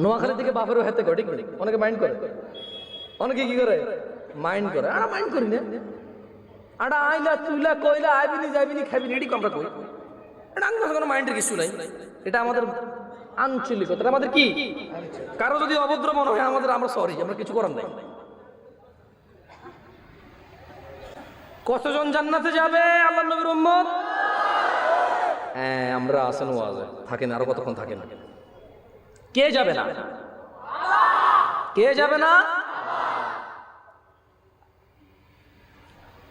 নোয়াখালী থেকে বাপেরও হাতে করে, ঠিক অনেকে মাইন্ড করে। অনেকে কি করে? মাইন্ড করে। আর মাইন্ড করি না। আটা আইলা তুইলা কইলা, আইবিনি যাইবিনি, খাইবিনি এটি আমরা কই? এটা আমাদের কোনো মাইন্ডের কিছু নাই। এটা আমাদের আঞ্চলিকতা। এটা আমাদের কি? কারও যদি অভদ্র মনে হয়, আমাদের আমরা সরি আমরা কিছু করার নাই। কতজন জান্নাতে যাবে আল্লাহ নবীর উম্মত? হ্যাঁ আমরা আসেন ওয়াজে। থাকেন, আরও কতক্ষণ থাকেন? কে যাবে না? কে যাবে না?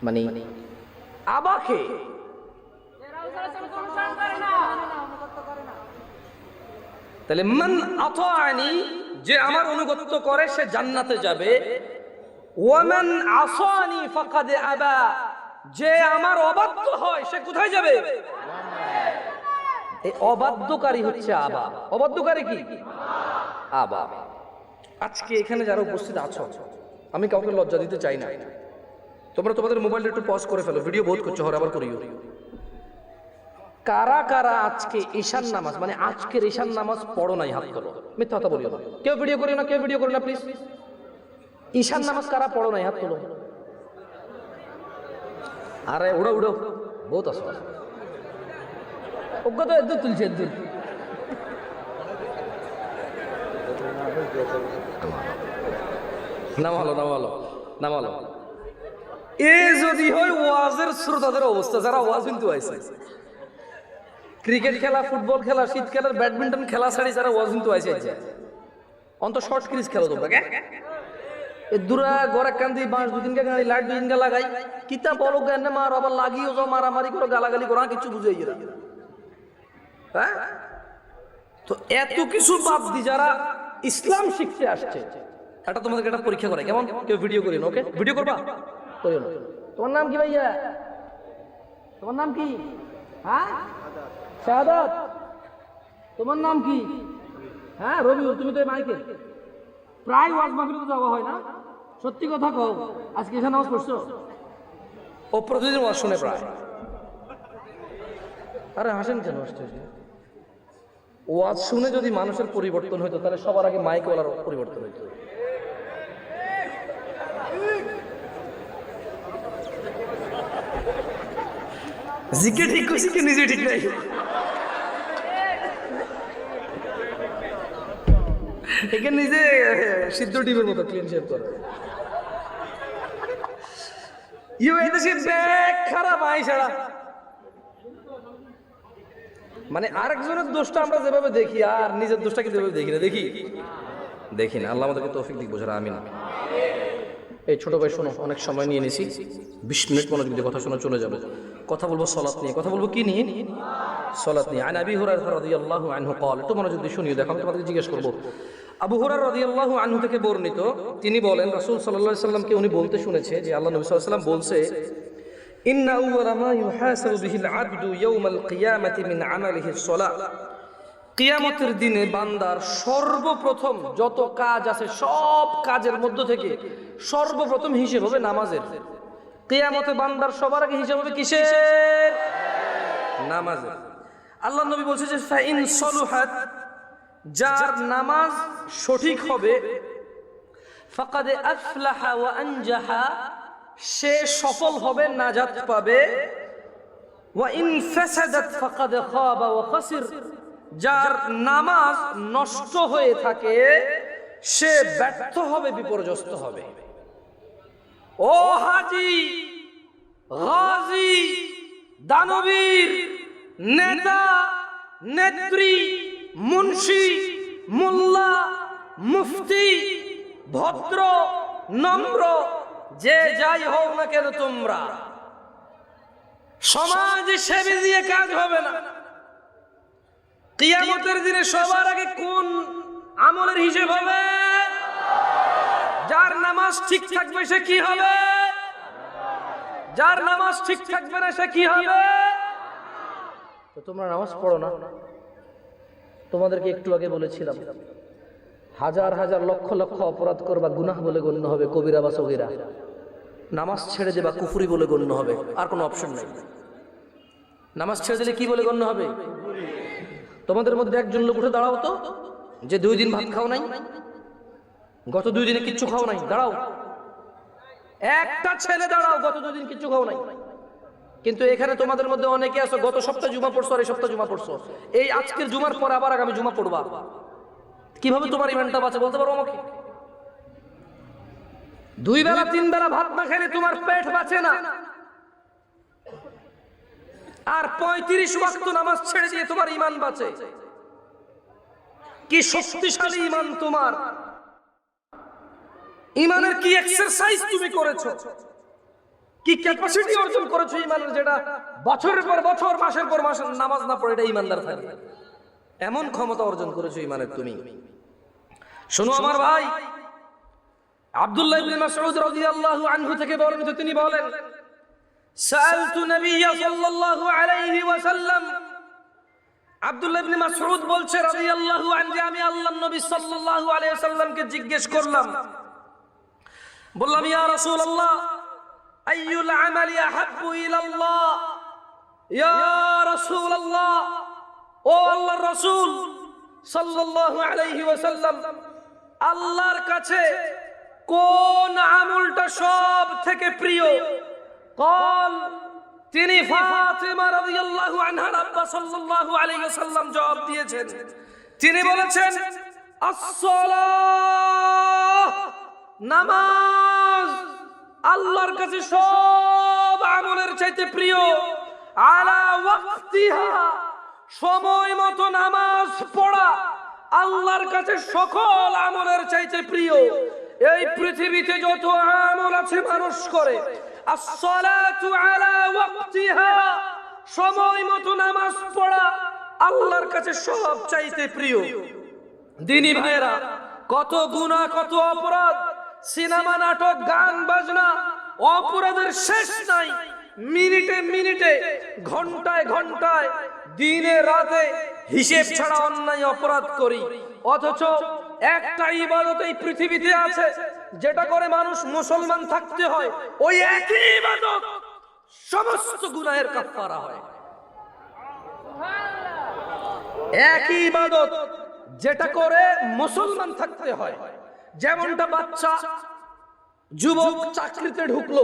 মানে আবাকে। তাহলে মন মান আতাআনি, যে আমার অনুগত্য করে, সে জান্নাতে যাবে। ওয়ামান আসানি ফাকাদ আবা, যে আমার অবাধ্য হয়, সে কোথায় যাবে? অবাধ্যকারী হচ্ছে আবা। অবাধ্যকারী কি? আবা। আজকে এখানে যারা উপস্থিত আছো, আমি কাউকে লজ্জা দিতে চাই না। তোমরা তোমাদের মোবাইলটা একটু পজ করে ফেলো ভিডিও বোধ করছ হর আবার করিও। কারা কারা আজকে ঈশান নামাজ মানে আজকের ঈশান নামাজ পড়ো নাই, হাত তোলো মিথ্যা কথা বলিও না। কেউ ভিডিও করিও না, কেউ ভিডিও করিও না প্লিজ ঈশান নামাজ কারা পড়ো নাই, হাত তোলো। আরে, উড়ো উড়ো। বহুত আসো ওকে তো এদ্দুর তুলছে এদ্দুর নামালো নামালো নামালো এ যদি হয় ওয়াজের শ্রোতাদের অবস্থা যারা ওয়াজ কিন্তু আইছে ক্রিকেট খেলা ফুটবল খেলা শীত খেলা ব্যাডমিন্টন খেলা ছাড়ি যারা ওয়াজ কিন্তু আইসে অন্ত শর্ট ক্রিজ খেলো তোমরা কে এ দূরা গড়ে কান্দি বাঁশ দুদিনকে গাড়ি লাইট দুদিনকে লাগাই। কিতা বলো জ্ঞানে মার আবার লাগিও যাও মারামারি করো গালাগালি করো কিছু বুঝাই এরা হ্যাঁ? তো এত কিছু বাদ দি যারা ইসলাম শিখতে আসছে, এটা তোমাদেরকে একটা পরীক্ষা করে কেমন? কেউ ভিডিও করি ওকে ভিডিও করবা? করিও তোমার নাম কি ভাইয়া? তোমার নাম কি? হ্যাঁ? শাহাদাত। তোমার নাম কি? হ্যাঁ রবিউল, তুমি তো এই মাইকেল প্রায় ওয়াজ মাহফিলে যাওয়া হয় না। সত্যি কথা কও, আজকে এখানে নামাজ পড়ছো? ও প্রতিদিন ওয়াজ শুনে প্রায়। আরে হাসেন কেন আসছে ওয়াজ শুনে যদি মানুষের পরিবর্তন হইতো, তাহলে সবার আগে মাইক ওয়ালার পরিবর্তন হইতো। জিকে ঠিক করছি কি নিজে ঠিক নাই? একে নিজে সিদ্ধ টিমের মতো ক্লিন শেভ করে। ইউ এদেশে ব্যাগ খারাপ আই ছাড়া মানে আরেকজনের দোষটা আমরা যেভাবে দেখি, আর নিজের দোষটাকে যেভাবে দেখি না, দেখি? দেখি না, আল্লাহ আমাদেরকে তৌফিক দিক, বোঝার আমি না এই ছোট ভাই, শোনো, অনেক সময় নিয়ে নিছি। বিশ মিনিট মনোযোগ যদি কথা শোনা চলে যাব। কথা বলব সলাৎ নিয়ে। কথা বলব কি নিয়ে? সলাৎ নিয়ে। আইন আবি হুরার রাদিয়াল্লাহু আনহু কল একটু মনে যদি শুনিয়ে দেখো, আমি তোমাদের জিজ্ঞেস করব। আবু হুরার রাদিয়াল্লাহু আনহু থেকে বর্ণিত, তিনি বলেন, রাসূল সাল্লাল্লাহু আলাইহি সাল্লামকে উনি বলতে শুনেছে যে, আল্লাহ নবী সাল্লাল্লাহু আলাইহি সাল্লাম বলছে إن أول ما يحاسب به العبد يوم القيامة من عمله الصلاة কিয়ামতের দিনে বান্দার সর্বপ্রথম যত কাজ আছে সব কাজের মধ্য থেকে সর্বপ্রথম হিসেব হবে নামাজের কিয়ামতে বান্দার সবার আগে হিসেব হবে কিসের নামাজের আল্লাহ নবী বলছে যে ফাইন সলুহাত যার নামাজ সঠিক হবে ফাকাদে আফলাহা ওয়া আনজাহা সে সফল হবে, নাজাত পাবে। যার নামাজ নষ্ট হয়ে থাকে, সে ব্যর্থ হবে, বিপর্যস্ত হবে। ও হাজি, গাজী, দানবীর, নেতা, নেত্রী, মুন্সি, মোল্লা, মুফতি, ভদ্র, নম্র যে যাই হোক না কেন তোমরা, সমাজ সেবী দিয়ে কাজ হবে না। কিয়ামতের দিনে সবার আগে কোন আমলের হিসেব হবে? যার নামাজ ঠিক থাকবে সে কি হবে? যার নামাজ ঠিক থাকবে না সে কি হবে? তোমরা নামাজ পড়ো না। তোমাদেরকে একটু আগে বলেছিলাম হাজার হাজার লক্ষ লক্ষ অপরাধ করবা গুনাহ বলে গণ্য হবে, কবিরা বা সগিরা। নামাজ ছেড়ে দেবা কুফুরি বলে গণ্য হবে, আর কোনো অপশন নেই। নামাজ ছেড়ে দিলে কি বলে গণ্য হবে? তোমাদের মধ্যে একজন লোক উঠে দাঁড়াও তো, যে দুই দিন ভাত খাও নাই, গত দুই দিনে কিচ্ছু খাও নাই, দাঁড়াও। একটা ছেলে দাঁড়াও, গত দুই দিন কিচ্ছু খাও নাই। কিন্তু এখানে তোমাদের মধ্যে অনেকে আছো, গত সপ্তাহে জুমা পড়ছো আর এই সপ্তাহে জুমা পড়ছো। এই আজকের জুমার পর আবার আগামী জুমা পড়বা। কীভাবে তোমার ইমানটা বাঁচে বলতে পারো আমাকে? দুই বেলা, তিন বেলা ভাত না খেলে তোমার পেট বাঁচে না। আর পঁয়ত্রিশ ওয়াক্ত নামাজ ছেড়ে দিয়ে তোমার ইমান বাঁচে। কি শক্তিশালী ইমান তোমার। ইমানের কি এক্সারসাইজ তুমি করেছ? কি ক্যাপাসিটি অর্জন করেছ ইমানের যেটা বছরের পর বছর, মাসের পর মাস নামাজ না পড়ে এটা ইমানদার থাকে এমন ক্ষমতা অর্জন করেছ ইমানের তুমি। শোনো আমার ভাই আব্দুল্লাহ ইবনে মাসউদ রাদিয়াল্লাহু আনহু থেকে বর্ণিত তিনি বলেন সালতু নবিয়্য সাল্লাল্লাহু আলাইহি ওয়াসাল্লাম। আব্দুল্লাহ ইবনে মাসউদ বলছে রাদিয়াল্লাহু আনহু যে আমি আল্লাহর নবী সাল্লাল্লাহু আলাইহি ওয়াসাল্লামকে জিজ্ঞেস করলাম। বললাম ইয়া রাসূলুল্লাহ আইয়ুল আমালি আহাব্বু ইলাল্লাহ? ইয়া রাসূলুল্লাহ ও আল্লাহর রাসূল সাল্লাল্লাহু আল্লাহর কাছে কোন আমলটা সব থেকে প্রিয়? কল, তিনি জবাব দিয়েছেন। তিনি বলেছেন নামাজ আল্লাহর কাছে সব আমলের চাইতে প্রিয়। আলা ওয়াক্তিহা সময় মতো নামাজ পড়া আল্লাহর কাছে সকল আমলের চাইতে প্রিয়। এই পৃথিবীতে যত আমল আছে মানুষ করে। সময় মতো নামাজ পড়া আল্লাহর কাছে সব চাইতে প্রিয়। দিনী ভাইরা কত গুনাহ, কত অপরাধ, সিনেমা, নাটক, গান, বাজনা, অপরাধের শেষ নাই। মিনিটে মিনিটে, ঘন্টায় ঘন্টায় দিনে রাতে হিসেব ছাড়া অন্যায় অপরাধ করি। অথচ একটা ইবাদত এই পৃথিবীতে আছে, যেটা করে মানুষ মুসলমান থাকতে হয়। ওই একই ইবাদত সমস্ত গুনাহের কাফারা হয়। একই ইবাদত যেটা করে মুসলমান থাকতে হয়। যেমনটা বাচ্চা, যুবক চাকরিতে ঢুকলো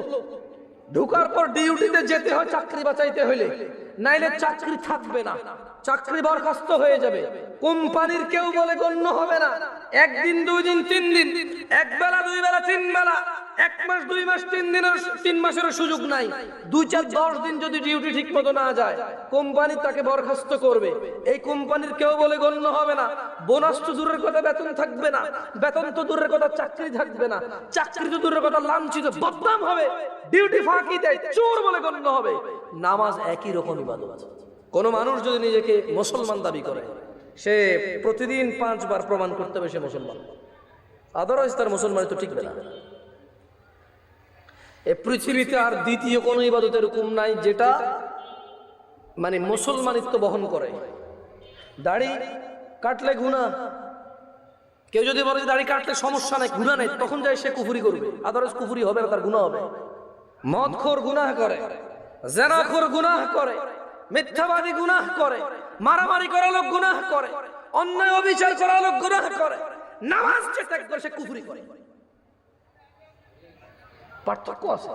ঢুকার পর ডিউটিতে যেতে হয় চাকরি বাঁচাইতে হইলে। নাইলে চাকরি থাকবে না। চাকরি বরখাস্ত হয়ে যাবে। কোম্পানির কেউ বলে গণ্য হবে না। একদিন, দুই দিন, তিন দিন। এক বেলা দুই বেলা তিন বেলা এক মাস, দুই মাস, তিন দিনের, তিন মাসেরও সুযোগ নাই। দুই চার, দশ দিন যদি ডিউটি ঠিক মতো না যায়, কোম্পানি তাকে বরখাস্ত করবে। এই কোম্পানির কেউ বলে গণ্য হবে না। বোনাস তো দূরের কথা, বেতন থাকবে না। বেতন তো দূরের কথা, চাকরি থাকবে না। চাকরি তো দূরের কথা, লাঞ্ছিত, বদনাম হবে। ডিউটি ফাঁকি দেয়, চোর বলে গণ্য হবে। নামাজ একই রকম ইবাদত। কোন মানুষ যদি নিজেকে মুসলমান দাবি করে, সে প্রতিদিন পাঁচবার প্রমাণ করতে হবে সে মুসলমান। আদারওয়াইজ তার মুসলমান তো টিকবে না। পৃথিবীতে আর দ্বিতীয় কোনো ইবাদত এরকম নাই যেটা মানে মুসলমানিত্ব বহন করে। দাড়ি কাটলে গুণা কেউ যদি বলে দাড়ি কাটলে সমস্যা নাই গুণা নাই, তখন যায় সে কুফুরি করবে। আদারওয়াইজ কুফুরি হবে তার গুণা হবে। মদখোর গুনাহ করে, জেনাখোর গুনাহ করে, মিথ্যাবাদী গুনাহ করে, মারামারি করা লোক গুনাহ করে, অন্যায় অবিচার করা লোক গুনাহ করে, নামাজ যে ত্যাগ করে সে কুফুরি করে। পার্থক্য আছে